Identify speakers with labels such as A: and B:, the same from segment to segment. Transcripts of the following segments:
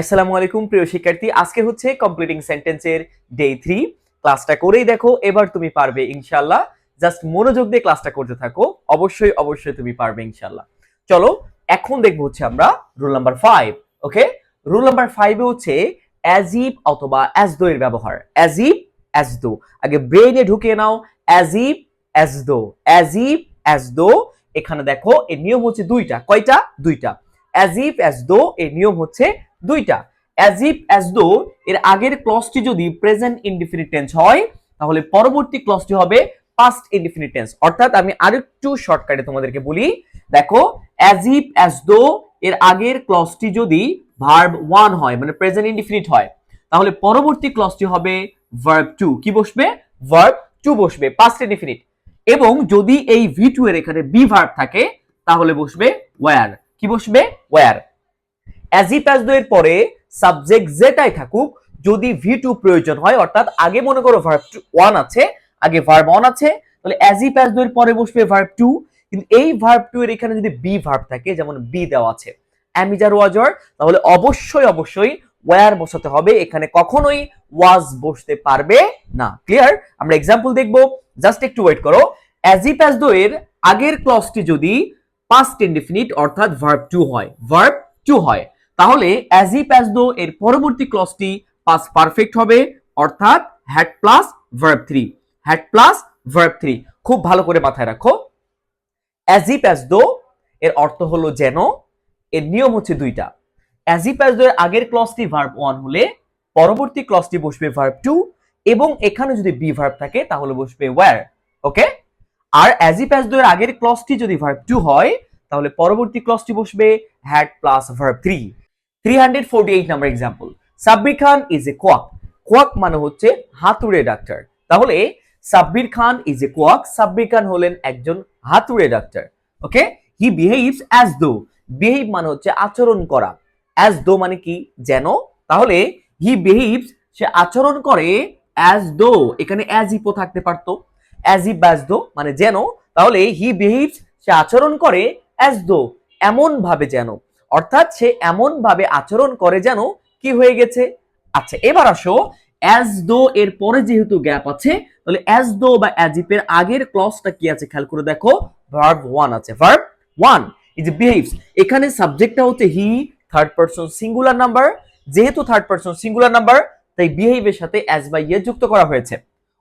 A: আসসালামু আলাইকুম, প্রিয় শিক্ষার্থী। আজকে হচ্ছে কমপ্লিটিং সেন্টেন্সের ডে থ্রি ক্লাসটা করেই দেখো, এবার তুমি পারবে ইনশাল্লাহ জাস্ট মনোযোগ দিয়ে ক্লাসটা করতে থাকো। অবশ্যই অবশ্যই তুমি পারবে ইনশাল্লাহ চলো, এখন দেখব হচ্ছে আমরা rule number five okay rule number ফাইভে হচ্ছে অ্যাজিপ অথবা অ্যাজদো এর ব্যবহার। অ্যাজিপ অ্যাজদো আগে ব্রেইনে ঢুকিয়ে নাও। অ্যাজিপ অ্যাজদো অ্যাজিপ অ্যাজদো এখানে দেখো, এর নিয়ম হচ্ছে দুইটা। কয়টা? দুইটা। অ্যাজিপ অ্যাজদো এর নিয়ম হচ্ছে দুইটা। অ্যাজ ইফ অ্যাজ দো এর আগের ক্লসটি যদি প্রেজেন্ট ইনডিফিনিট টেন্স হয়, তাহলে পরবর্তী ক্লসটি হবে পাস্ট ইনডিফিনিট টেন্স অর্থাৎ আমি আরেকটু শর্টকাটে তোমাদেরকে বলি, দেখো অ্যাজ ইফ অ্যাজ দো এর আগের ক্লসটি যদি ভার্ব ওয়ান হয় মানে প্রেজেন্ট ইনডিফিনিট হয়, তাহলে পরবর্তী ক্লসটি হবে ভার্ব টু কি বসবে? ভার্ব টু বসবে পাস্ট ইনডিফিনিট এবং যদি এই ভি টু এর এখানে বি ভার্ব থাকে, তাহলে বসবে ওয়ার কি বসবে? ওয়্যার অ্যাজিপ অ্যাজদো এর পরে সাবজেক্ট যেটাই থাকুক, যদি ভি টু প্রয়োজন হয়, অর্থাৎ আগে মনে করো ভার্ব ওয়ান আছে, আগে ভার্ব ওয়ান আছে, তাহলে অ্যাজিপ অ্যাজদো এর পরে বসবে ভার্ব টু কিন্তু এই ভার্ব টু এর এখানে যদি বি ভার্ব থাকে, যেমন বি দেওয়া আছে অ্যামিজার ওয়াজর তাহলে অবশ্যই অবশ্যই ওয়ার বসাতে হবে, এখানে কখনোই ওয়াজ বসতে পারবে না। ক্লিয়ার আমরা এক্সাম্পল দেখব জাস্ট একটু ওয়েট করো। অ্যাজিপ অ্যাজদো এর আগের ক্লসটি যদি পাস্ট ইনডিফিনিট অর্থাৎ ভার্ব টু হয় ভার্ব টু হয় তাহলে অ্যাজ ইফ অ্যাজ দো এর পরবর্তী ক্লসটি পাস পারফেক্ট হবে, অর্থাৎ had plus verb three had plus verb three খুব ভালো করে মাথায় রাখো। অ্যাজ ইফ অ্যাজ দো এর অর্থ হলো যেন, এর নিয়ম হচ্ছে দুইটা। অ্যাজ ইফ অ্যাজ দো এর আগের ক্লসটি ভার্ব ওয়ান হলে, পরবর্তী ক্লসটি বসবে ভার্ব টু এবং এখানে যদি বি ভার্ব থাকে, তাহলে বসবে ওয়্যার ওকে? আর অ্যাজ ইফ অ্যাজ দো এর আগের ক্লসটি যদি ভার্ব টু হয়, তাহলে পরবর্তী ক্লসটি বসবে had plus verb three 348 number example Sabbir Khan is a quack quack মানে হচ্ছে হাতুড়ে ডাক্তার। তাহলে Sabbir Khan is a quack Sabbir Khan হলেন একজন হাতুড়ে doctor. Okay he behaves as though behave মানে হচ্ছে আচরণ করা। অ্যাজ দো মানে কি? যেন। তাহলে হি বিহেভস সে আচরণ করে অ্যাজ দো এখানে অ্যাজ ইপো থাকতে পারতো। অ্যাজ ইফ ব্যাজ দো মানে যেন। তাহলে হি বিহেভস সে আচরণ করে অ্যাজ দো এমন ভাবে যেন। অর্থাৎ সে এমন ভাবে আচরণ করে যেন কি হয়ে গেছে? আচ্ছা এবার আসো। অ্যাজ দো এর পরে যেহেতু গ্যাপ আছে, তাহলে অ্যাজ দো বা অ্যাজিপের আগের ক্লসটা কি আছে? খেয়াল করে দেখো। ভার্ব ওয়ান আছে। ভার্ব ওয়ান ইজ বিহেভস এখানে সাবজেক্টটা হচ্ছে he third person singular number যেহেতু থার্ড পারসন সিঙ্গুলার নাম্বার তাই বিহেভের সাথে অ্যাজ বা ইয়ে যুক্ত করা হয়েছে।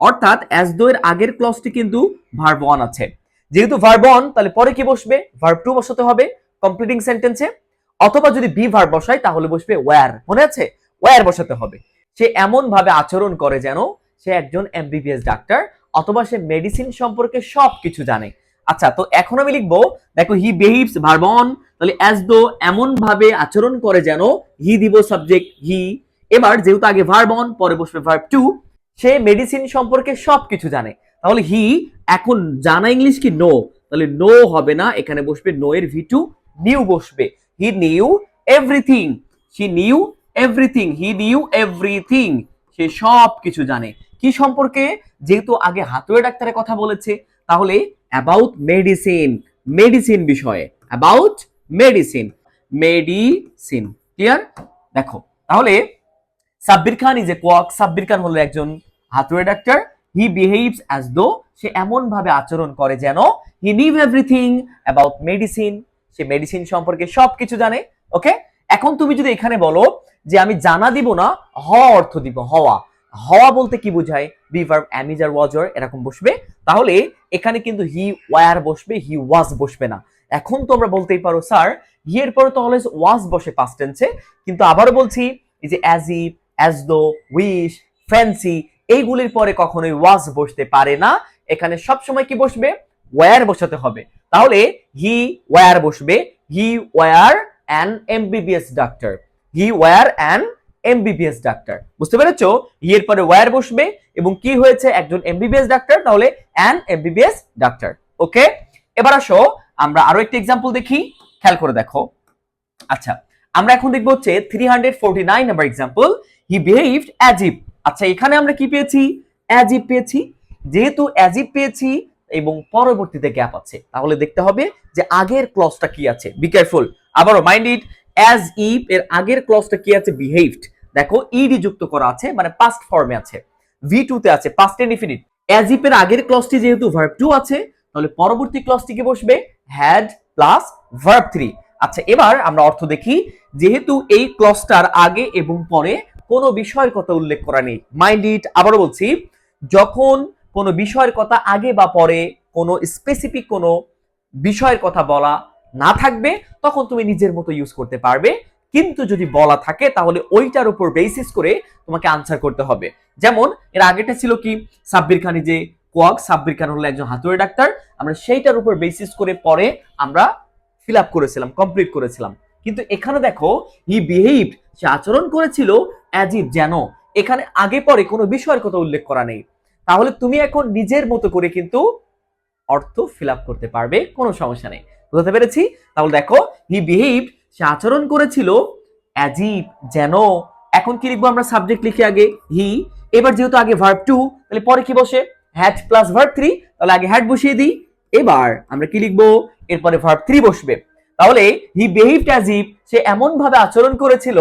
A: অর্থাৎ অ্যাজ দো এর আগের ক্লসটি কিন্তু ভার্ব ওয়ান আছে। যেহেতু ভার্ব ওয়ান তাহলে পরে কি বসবে? ভার্ব টু বসাতে হবে। কমপ্লিটিং সেন্টেন্সে অথবা যদি বি ভার্ব বসাই, তাহলে বসবে ওয়্যার মনে আছে? ওয়্যার বসাতে হবে। সে এমন ভাবে আচরণ করে যেন সে একজন এমবিবিএস ডাক্তার অথবা সে মেডিসিন সম্পর্কে সব কিছু জানে। আচ্ছা তো এখন আমি লিখব, দেখো হি বিহেভস ভার্ব অন তাহলে অ্যাজ দো এমন ভাবে আচরণ করে যেন হি দিব সাবজেক্ট হি এবার যেহেতু আগে ভার্ব অন পরে বসবে ভার্ব টু সে মেডিসিন সম্পর্কে সব কিছু জানে। তাহলে হি এখন জানা ইংলিশ কি? নো তাহলে নো হবে না, এখানে বসবে নো এর ভি টু নিউ বসবে। He knew everything he knew everything he knew everything সে সব কিছু জানে। কি সম্পর্কে? যেহেতু আগে হাতুড়ে ডাক্তারের কথা বলেছে, তাহলে অ্যাবাউট মেডিসিন মেডিসিন বিষয়ে। অ্যাবাউট মেডিসিন মেডিসিন ক্লিয়ার দেখো, তাহলে Sabbir Khan is a quack Sabbir Khan হলো একজন হাতুড়ে ডাক্তার। হি বিহেভস অ্যাজ দো সে এমন ভাবে আচরণ করে যেন he knew everything about medicine say medicine সম্পর্কে সবকিছু জানে ওকে এখন তুমি যদি এখানে বলো যে আমি জানা দিব না, হওয়া অর্থ দিব, হওয়া। হওয়া বলতে কি বোঝায়? বি ভার্ব অ্যামিজার ওয়াজর এরকম বসবে। তাহলে এখানে কিন্তু হি ওয়ার বসবে হি ওয়াজ বসবে না। এখন তো আমরা বলতেই পারো স্যার হি এর পরে তো অলওয়েজ ওয়াজ বসে পাস্ট টেন্সে কিন্তু আবারও বলছি, এই যে as if as though wish fancy এইগুলির পরে কখনোই ওয়াজ বসতে পারে না। এখানে সব সময় কি বসবে? ওয়ার বসাতে হবে। তাহলে হি ওয়ার বসবে। He were an MBBS doctor he were an MBBS doctor বুঝতে পেরেছ? হি এর পরে ওয়ার বসবে এবং কি হয়েছে? একজন এমবিবিএস ডাক্তার তাহলে অ্যান এমবিবিএস ডাক্তার ওকে এবার আসো, আমরা আরও একটি এক্সাম্পল দেখি। খেয়াল করে দেখো। আচ্ছা আমরা এখন দেখব হচ্ছে three hundred forty nine number example he behaved as if আচ্ছা এখানে আমরা কি পেয়েছি? অ্যাজিপ পেয়েছি। যেহেতু অ্যাজিপ পেয়েছি এবং পরবর্তীতে গ্যাপ আছে। তাহলে দেখতে হবে যে আগের ক্লসটা কি আছে। বি কেয়ারফুল আবারও মাইন্ড ইট অ্যাজ ইফ এর আগের ক্লজটা কি আছে? বিহেভড দেখো ইডি যুক্ত করা আছে মানে পাস্ট ফর্মে আছে। ভি টু তে আছে পাস্ট ইনডিফিনিট অ্যাজ ইফ এর আগের ক্লজটি যেহেতু ভার্ব টু আছে, তাহলে পরবর্তী ক্লজটি কি বসবে? হ্যাড প্লাস ভার্ব থ্রি আচ্ছা এবার আমরা অর্থ দেখি, যেহেতু এই ক্লজটার আগে এবং পরে কোনো বিষয়ের কথা উল্লেখ করা নেই। মাইন্ড ইট আবারও বলছি, যখন কোনো বিষয়ের কথা আগে বা পরে, কোনো স্পেসিফিক কোনো বিষয়ের কথা বলা না থাকবে, তখন তুমি নিজের মতো ইউজ করতে পারবে। কিন্তু যদি বলা থাকে, তাহলে ওইটার উপর বেসিস করে তোমাকে আনসার করতে হবে। যেমন, এর আগেটা ছিল কি? সাব্বির খান যে কোয়াক সাব্বির খান হলো একজন হাতুড়ে ডাক্তার। আমরা সেইটার উপর বেসিস করে পরে আমরা ফিল আপ করেছিলাম কমপ্লিট করেছিলাম। কিন্তু এখানে দেখো হি বিহেভড সে আচরণ করেছিল অ্যাজ ইফ যেন। এখানে আগে পরে কোনো বিষয়ের কথা উল্লেখ করা নেই। তাহলে তুমি এখন নিজের মতো করে কিন্তু অর্থ ফিল করতে পারবে, কোনো সমস্যা নেই। বুঝতে পেরেছি? তাহলে দেখো হি বিহেভড সে আচরণ করেছিল অ্যাজিব যেন। এখন কি লিখব আমরা সাবজেক্ট লিখে আগে? হি এবার যেহেতু আগে ভার্ব টু তাহলে পরে কি বসে? হ্যাট প্লাস ভার্ব থ্রি তাহলে আগে হ্যাট বসিয়ে দিই। এবার আমরা কি লিখব? এরপরে ভার্ব থ্রি বসবে। তাহলে হি বিহেভড অ্যাজ সে এমন ভাবে আচরণ করেছিল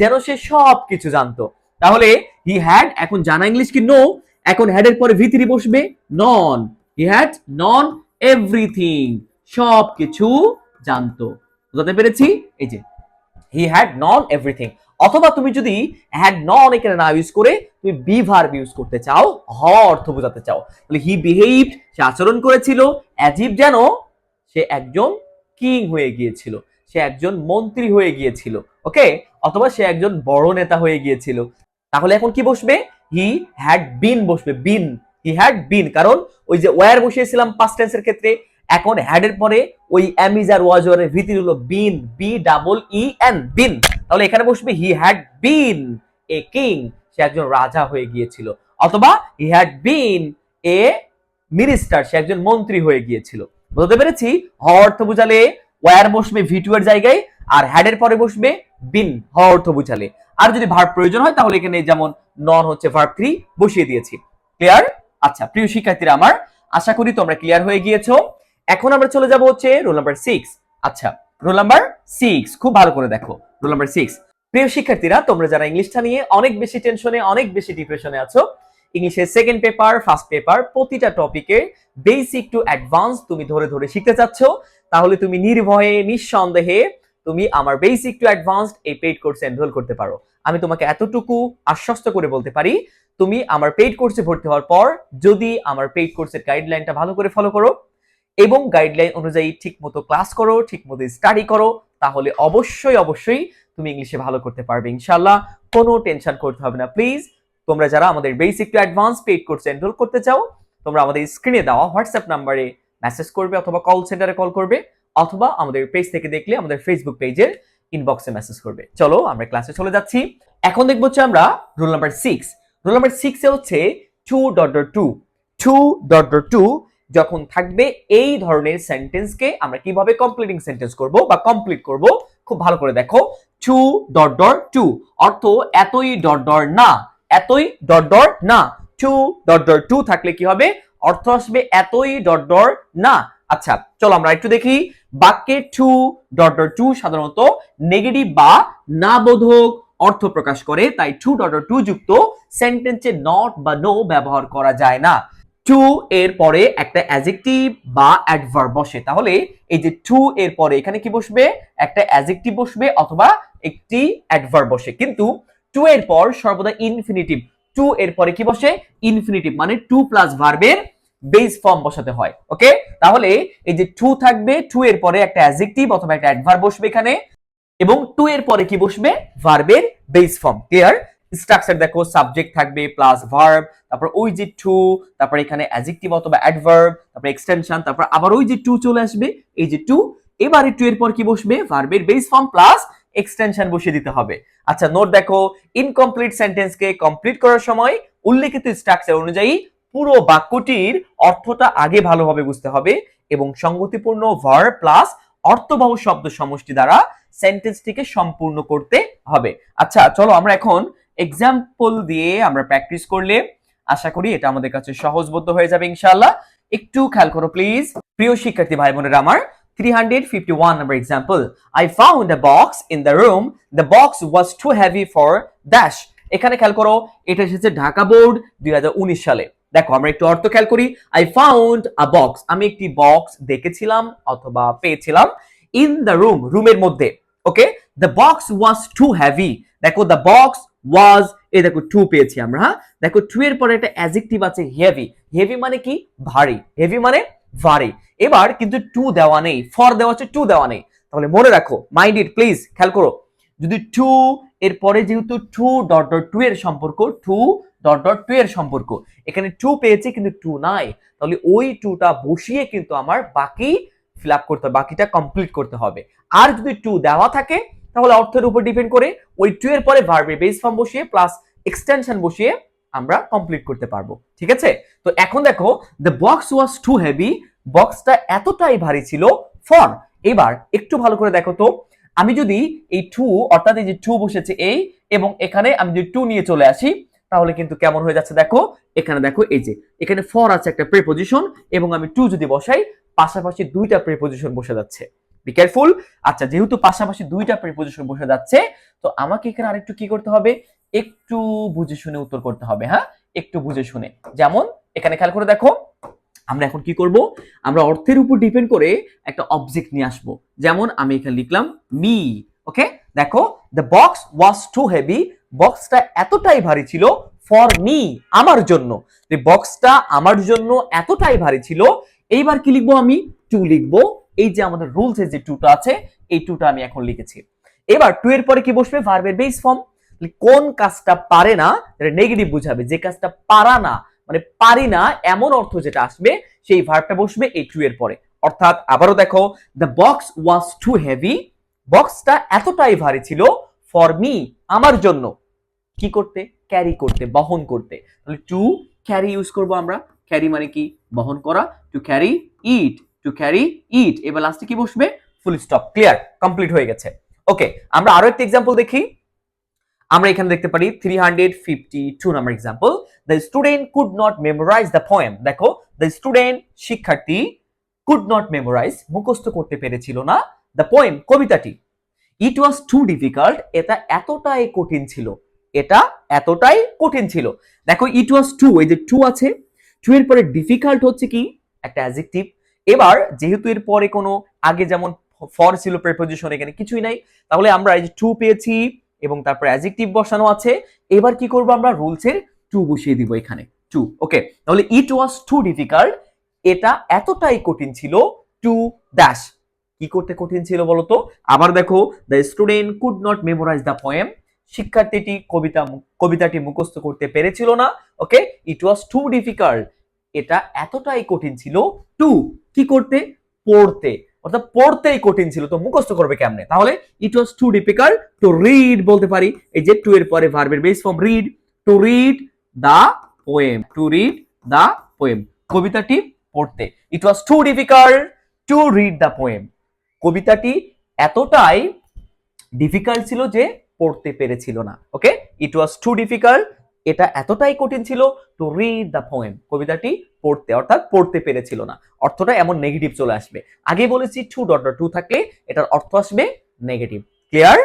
A: যেন সে সব কিছু জানতো। তাহলে হি হ্যাড এখন জানা ইংলিশ কি? নো এখন হ্যাডের পরে ভি বসবে নন হি হ্যাড নন এভরিথিং সব কিছু জানতো। বুঝতে পেরেছি? এই যে হি হ্যাড নন এভরিথিং অথবা তুমি যদি হ্যাড নন এখানে না ইউজ করে, তুমি বি ভার্ব ইউজ করতে চাও হ অর্থ বোঝাতে চাও। তাহলে হি বিহেভড সে আচরণ করেছিল অ্যাজিভ যেন সে একজন কিং হয়ে গিয়েছিল, সে একজন মন্ত্রী হয়ে গিয়েছিল ওকে অথবা সে একজন বড় নেতা হয়ে গিয়েছিল। তাহলে এখন কি বসবে? হি হ্যাড বিন বসবে বিন হি হ্যাড বিন কারণ ওই যে ওয়ার বসিয়েছিলাম পাস্ট টেন্সের ক্ষেত্রে, এখন হ্যাড এর পরে ওই অ্যামিজ আর ওয়াজ এর ভিতর হলো been B double E N been তাহলে এখানে বসবে he had been a king সে একজন রাজা হয়ে গিয়েছিল। অথবা he had been a minister সে একজন মন্ত্রী হয়ে গিয়েছিল। বুঝতে পেরেছি? হ অর্থ বুঝালে ওয়ার বসবে ভি টু এর জায়গায়, আর হ্যাড এর পরে বসবে বিন হ অর্থ বুঝালে। আর যদি ভার্ব প্রয়োজন হয়, তাহলে এখানে যেমন নন হচ্ছে ভার্ব থ্রি বসিয়ে দিয়েছি। ক্লিয়ার আচ্ছা প্রিয় শিক্ষার্থীরা আমার, আশা করি তোমরা ক্লিয়ার হয়ে গিয়েছো। এখন আমরা চলে যাব হচ্ছে রোল নাম্বার সিক্স আচ্ছা রোল নাম্বার সিক্স খুব ভালো করে দেখো রোল নাম্বার সিক্স প্রিয় শিক্ষার্থীরা, তোমরা যারা ইংলিশটা নিয়ে অনেক বেশি টেনশনে অনেক বেশি ডিপ্রেশনে আছো ইংলিশের সেকেন্ড পেপার ফার্স্ট পেপার প্রতিটা টপিকে বেসিক টু অ্যাডভান্স তুমি ধরে ধরে শিখতে চাচ্ছ, তাহলে তুমি নির্ভয়ে, নিঃসন্দেহে তুমি আমার বেসিক টু অ্যাডভান্সড এই পেইড কোর্সে এনরোল করতে পারো। আমি তোমাকে এতটুকু আশ্বস্ত করে বলতে পারি, তুমি আমার পেইড কোর্সে ভর্তি হওয়ার পর যদি আমার পেইড কোর্সের গাইডলাইনটা ভালো করে ফলো করো এবং গাইডলাইন অনুযায়ী ঠিক মতো ক্লাস করো ঠিক মতো স্টাডি করো, তাহলে অবশ্যই অবশ্যই তুমি ইংলিশে ভালো করতে পারবে। ইনশাল্লাহ কোনো টেনশন করতে হবে না। প্লিজ তোমরা যারা আমাদের বেসিক টু অ্যাডভান্স পেইড কোর্সে এনরোল করতে চাও, তোমরা আমাদের স্ক্রিনে দেওয়া হোয়াটসঅ্যাপ নাম্বারে মেসেজ করবে অথবা কল সেন্টারে কল করবে। অথবা আমাদের পেজ থেকে দেখলে আমাদের ফেসবুক পেজের ইনবক্সে মেসেজ করবে। চলো আমরা ক্লাসে চলে যাচ্ছি। এখন দেখব হচ্ছে আমরা rule number six rule number সিক্সে হচ্ছে too dot dot to too dot dot to যখন থাকবে এই ধরনের সেন্টেন্সকে আমরা কীভাবে কমপ্লিটিং সেন্টেন্স করব বা কমপ্লিট করব, খুব ভালো করে দেখো। টু ডট ডট টু অর্থ এতই ডট ডট না, এতই ডট ডট না। টু ডট ডট টু থাকলে কি হবে? অর্থ আসবে এতই ডট ডট না। আচ্ছা চলো আমরা একটু দেখি। বাক্যে টু, ডট টু সাধারণত নেগেটিভ বা না বোধক অর্থ প্রকাশ করে, তাই টু, ডট টু যুক্ত সেন্টেন্সে নট বা নো ব্যবহার করা যায় না। টু এর পরে একটা অ্যাজেক্টিভ বা অ্যাডভার্ব বসে। তাহলে এই যে টু এর পরে এখানে কি বসবে? একটা অ্যাজেক্টিভ বসবে অথবা একটি অ্যাডভার্ব বসে। কিন্তু টু এর পর সর্বদা ইনফিনিটিভ টু এর পরে কি বসে? ইনফিনিটিভ মানে টু প্লাস ভার্বের বেস ফর্ম বসাতে হয় ওকে তাহলে এই যে টু থাকবে টু এর পরে একটা অ্যাজেক্টিভ অথবা একটা অ্যাডভার্ব বসবে এখানে, এবং টু এর পরে কি বসবে? ভার্বের বেস ফর্ম ক্লিয়ার স্ট্রাকচার দেখো সাবজেক্ট থাকবে প্লাস ভার্ব তারপর ওই যে টু তারপর এখানে অ্যাজেক্টিভ অথবা অ্যাডভার্ব তারপর এক্সটেনশন তারপর আবার ওই যে টু চলে আসবে, এই যে টু এবারে টু এর পর কি বসবে? ভার্বের বেস ফর্ম প্লাস এক্সটেনশন বসিয়ে দিতে হবে। আচ্ছা নোট দেখো ইনকমপ্লিট সেন্টেন্সকে কমপ্লিট করার সময় উল্লেখিত স্ট্রাকচার অনুযায়ী পুরো বাক্যটির অর্থটা আগে ভালোভাবে বুঝতে হবে এবং সংগতিপূর্ণ ভার প্লাস অর্থবহ শব্দ সমষ্টি দ্বারা সেন্টেন্সটিকে সম্পূর্ণ করতে হবে আচ্ছা চলো আমরা এখন এক্সাম্পল দিয়ে আমরা প্র্যাকটিস করলে আশা করি এটা আমাদের কাছে সহজবোধ্য হয়ে যাবে ইনশাআল্লাহ একটু খেয়াল করো প্লিজ প্রিয় শিক্ষার্থী ভাই বোনেরা আমার 351 number example. I found a box in the room. The box was too heavy for dash. এখানে খেয়াল করো, এটা এসেছে ঢাকা বোর্ড দুই হাজার উনিশ সালে দেখো, আমরা একটু অর্থ খেয়াল করি। আই ফাউন্ড আ বক্স আমি একটি বক্স দেখেছিলাম অথবা পেয়েছিলাম ইন দ্য রুম রুমের মধ্যে okay the box was too heavy দেখো দ্য বক্স ওয়াজ এই দেখো টু পেয়েছি আমরা হ্যাঁ? দেখো টু এর পরে একটা অ্যাজেক্টিভ আছে হেভি হেভি মানে কি? ভারী। হেভি মানে ভারী। এবার কিন্তু টু দেওয়া নেই। ফর দেওয়া আছে টু দেওয়া নেই। তাহলে মনে রাখো মাইন্ড ইট প্লিজ খেয়াল করো। যদি টু এর পরে যেহেতু টু ডট ডট টু এর সম্পর্ক টু ডট ডট টু এর সম্পর্ক। এখানে টু পেয়েছি কিন্তু টু নাই। তাহলে ওই টুটা বসিয়ে কিন্তু আমার বাকি ফিল আপ করতে হবে, বাকিটা কমপ্লিট করতে হবে। আর যদি টু দেওয়া থাকে, তাহলে অর্থের উপর ডিপেন্ড করে ওই টু এর পরে ভার্বের বেস ফর্ম বসিয়ে প্লাস এক্সটেনশন বসিয়ে আমরা কমপ্লিট করতে পারব। ঠিক আছে? তো এখন দেখো the box was too heavy বক্সটা এতটাই ভারী ছিল ফর এবার একটু ভালো করে দেখো তো, আমি যদি এই টু অর্থাৎ এই যে টু বসেছে এই, এবং এখানে আমি যদি টু নিয়ে চলে আসি তাহলে কিন্তু কেমন হয়ে যাচ্ছে দেখো? এখানে দেখো, এই যে, এখানে ফর আছে একটা প্রিপোজিশন এবং আমি টু যদি বসাই, পাশাপাশি দুইটা প্রিপোজিশন বসে যাচ্ছে। বি কেয়ারফুল আচ্ছা যেহেতু পাশাপাশি দুইটা প্রিপোজিশন বসে যাচ্ছে, তো আমাকে এখানে আরেকটু কি করতে হবে? একটু বুঝে শুনে উত্তর করতে হবে হ্যাঁ? একটু বুঝে শুনে। যেমন, এখানে খেয়াল করে দেখো, আমরা এখন কি করব? আমরা অর্থের উপর ডিপেন্ড করে একটা অবজেক্ট নিয়ে আসব। যেমন, আমি এখানে লিখলাম মি ওকে দেখো the box was too heavy বক্সটা এতটাই ভারী ছিল ফর মি আমার জন্য। বক্সটা আমার জন্য এতটাই ভারী ছিল, এইবার কি লিখব আমি? টু লিখব। এই যে আমাদের রুলস যে টুটা আছে, এই টুটা আমি এখন লিখেছি। এবার টু এর পরে কি বসবে? ভার্বের বেস ফর্ম কোন কাজটা পারে না, এটা নেগেটিভ বুঝাবে। যে কাজটা পারা না মানে পারি না, এমন অর্থ যেটা আসবে, সেই ভার্বটা বসবে এই টু এর পরে। অর্থাৎ আবারও দেখো the box was too heavy বক্সটা এতটাই ভারী ছিল ফর মি আমার জন্য। কি করতে? ক্যারি করতে, বহন করতে। তাহলে টু ক্যারি ইউজ করব আমরা। ক্যারি মানে কি? বহন করা। To carry it to carry it এবার লাস্টে কি বসবে? ফুল স্টপ ক্লিয়ার কমপ্লিট হয়ে গেছে। ওকে আমরা আরও একটা এক্সাম্পল দেখি। আমরা এখানে দেখতে পারি three hundred fifty two number example the student could not memorize the poem দেখো দ্য স্টুডেন্ট শিক্ষার্থী কুড নট মেমোরাইজ মুখস্থ করতে পেরেছিল না। দ্য পোয়েম কবিতাটি। ইট ওয়াজ টু ডিফিকাল্ট এটা এতটাই কঠিন ছিল। এটা এতটাই কঠিন ছিল। দেখো ইট ওয়াজ টু এই যে টু আছে টু এর পরে ডিফিকাল্ট হচ্ছে কি? একটা অ্যাজেক্টিভ এবার, যেহেতু এর পরে কোনো আগে যেমন ফর ছিল প্রেপোজিশন এখানে কিছুই নাই, তাহলে আমরা এই যে টু পেয়েছি এবং তারপরে অ্যাজেক্টিভ বসানো আছে। এবার কি করব আমরা? রুলসের টু বসিয়ে দিব এখানে। টু ওকে তাহলে ইট ওয়াজ টু ডিফিকাল্ট এটা এতটাই কঠিন ছিল টু ড্যাশ কি করতে কঠিন ছিল বলতো? আবার দেখো the student could not memorize the poem শিক্ষার্থীটি কবিতা কবিতাটি মুখস্থ করতে পেরেছিল না ওকে ইট ওয়াজ টু ডিফিকাল্ট এটা এতটাই কঠিন ছিল। টু কি করতে? পড়তে। অর্থাৎ পড়তেই কঠিন ছিল, তো মুখস্থ করবে কেমনে? তাহলে it was too difficult to read বলতে পারি। এই যে টু এর পরে ভার্বের base form read to read the poem to read the poem কবিতাটি পড়তে। It was too difficult to read the poem কবিতাটি এতটাই ডিফিকাল্ট ছিল যে পড়তে পেরেছিল না ওকে ইট ওয়াজ টু ডিফিকাল্ট এটা এতটাই কঠিন ছিল টু রিড দ্য পোয়েম কবিতাটি পড়তে, অর্থাৎ পড়তে পেরেছিল না। অর্থটা এমন নেগেটিভ চলে আসবে। আগে বলেছি টু ডট টু থাকলে এটার অর্থ আসবে নেগেটিভ ক্লিয়ার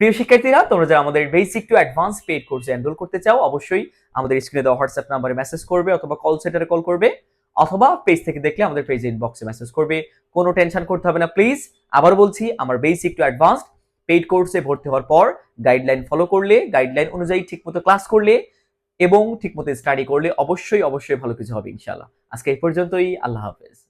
A: প্রিয় শিক্ষার্থীরা, তোমরা যারা আমাদের বেসিক টু অ্যাডভান্স পেড কোর্সে এনরোল করতে চাও, অবশ্যই আমাদের স্ক্রিনে দেওয়া হোয়াটসঅ্যাপ নাম্বারে মেসেজ করবে অথবা কল সেন্টারে কল করবে। অথবা পেজ থেকে দেখলে আমাদের পেজে ইনবক্সে মেসেজ করবে। কোনো টেনশন করতে হবে না প্লিজ আবার বলছি, আমার বেসিক টু অ্যাডভান্স পেইড কোর্সে ভর্তি হওয়ার পর গাইডলাইন ফলো করলে গাইডলাইন অনুযায়ী ঠিকমতো ক্লাস করলে এবং ঠিকমতো স্টাডি করলে অবশ্যই অবশ্যই ভালো কিছু হবে ইনশাল্লাহ আজকে এই পর্যন্তই, আল্লাহ হাফেজ।